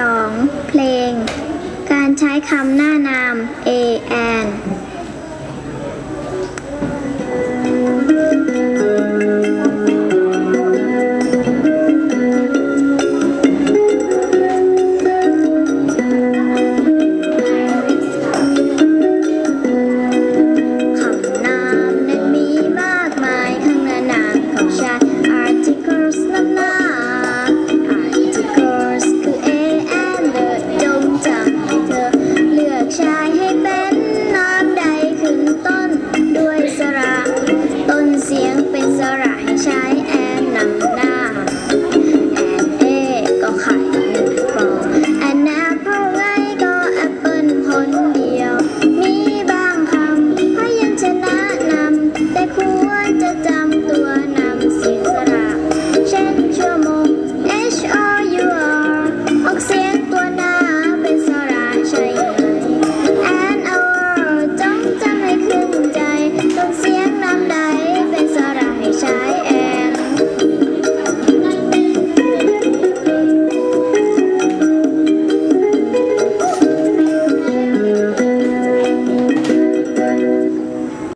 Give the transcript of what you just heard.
2. เพลง การใช้คำหน้านาม A